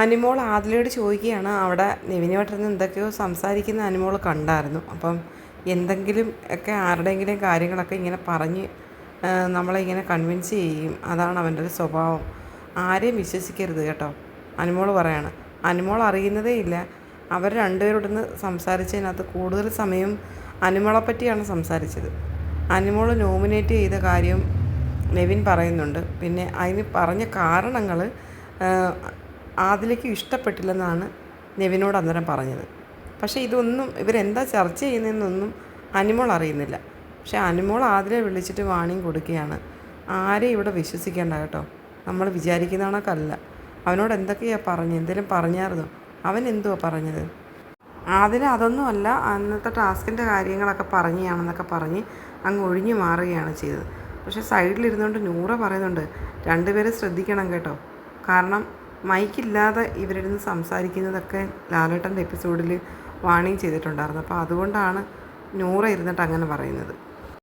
അനിമോൾ ആദിലയോട് ചോദിക്കുകയാണ് അവിടെ നിവിനുമായിട്ടിരുന്ന് എന്തൊക്കെയോ സംസാരിക്കുന്ന അനിമോൾ കണ്ടായിരുന്നു. അപ്പം എന്തെങ്കിലും ഒക്കെ ആരുടെയെങ്കിലും കാര്യങ്ങളൊക്കെ ഇങ്ങനെ പറഞ്ഞ് നമ്മളെ ഇങ്ങനെ കൺവിൻസ് ചെയ്യും അതാണ് അവന്റെ ഒരു സ്വഭാവം. ആരെയും വിശ്വസിക്കരുത് കേട്ടോ അനിമോൾ പറയാണ്. അനിമോൾ അറിയുന്നതേ ഇല്ല. അവർ രണ്ടുപേരോടൊന്ന് സംസാരിച്ചതിനകത്ത് കൂടുതൽ സമയം അനിമോളെ പറ്റിയാണ് സംസാരിച്ചത്. അനിമോൾ നോമിനേറ്റ് ചെയ്ത കാര്യം നെവിൻ പറയുന്നുണ്ട്. പിന്നെ അതിന് പറഞ്ഞ കാരണങ്ങൾ ആദിലേക്ക് ഇഷ്ടപ്പെട്ടില്ലെന്നാണ് നെവിനോട് അന്നേരം പറഞ്ഞത്. പക്ഷേ ഇതൊന്നും ഇവരെന്താ ചർച്ച ചെയ്യുന്നതെന്നൊന്നും അനിമോൾ അറിയുന്നില്ല. പക്ഷേ അനിമോൾ ആദിലെ വിളിച്ചിട്ട് വാണിയും കൊടുക്കുകയാണ്. ആരെയും ഇവിടെ വിശ്വസിക്കേണ്ട കേട്ടോ. നമ്മൾ വിചാരിക്കുന്ന കണക്കല്ല. അവനോട് എന്തൊക്കെയാണ് പറഞ്ഞത്? എന്തെങ്കിലും പറഞ്ഞായിരുന്നോ? അവൻ എന്തുവാ പറഞ്ഞത്? അതിന് അതൊന്നുമല്ല അന്നത്തെ ടാസ്കിന്റെ കാര്യങ്ങളൊക്കെ പറഞ്ഞാണെന്നൊക്കെ പറഞ്ഞ് അങ്ങ് ഒഴിഞ്ഞു മാറുകയാണ് ചെയ്തത്. പക്ഷേ സൈഡിലിരുന്നുകൊണ്ട് നൂറ പറയുന്നുണ്ട്. രണ്ടുപേരെ ശ്രദ്ധിക്കണം കേട്ടോ. കാരണം മൈക്കില്ലാതെ ഇവരിരുന്ന് സംസാരിക്കുന്നതൊക്കെ ലാലേട്ടന്റെ എപ്പിസോഡിൽ വാണിംഗ് ചെയ്തിട്ടുണ്ടായിരുന്നു. അപ്പോൾ അതുകൊണ്ടാണ് നൂറ ഇരുന്നിട്ട് അങ്ങനെ പറയുന്നത്.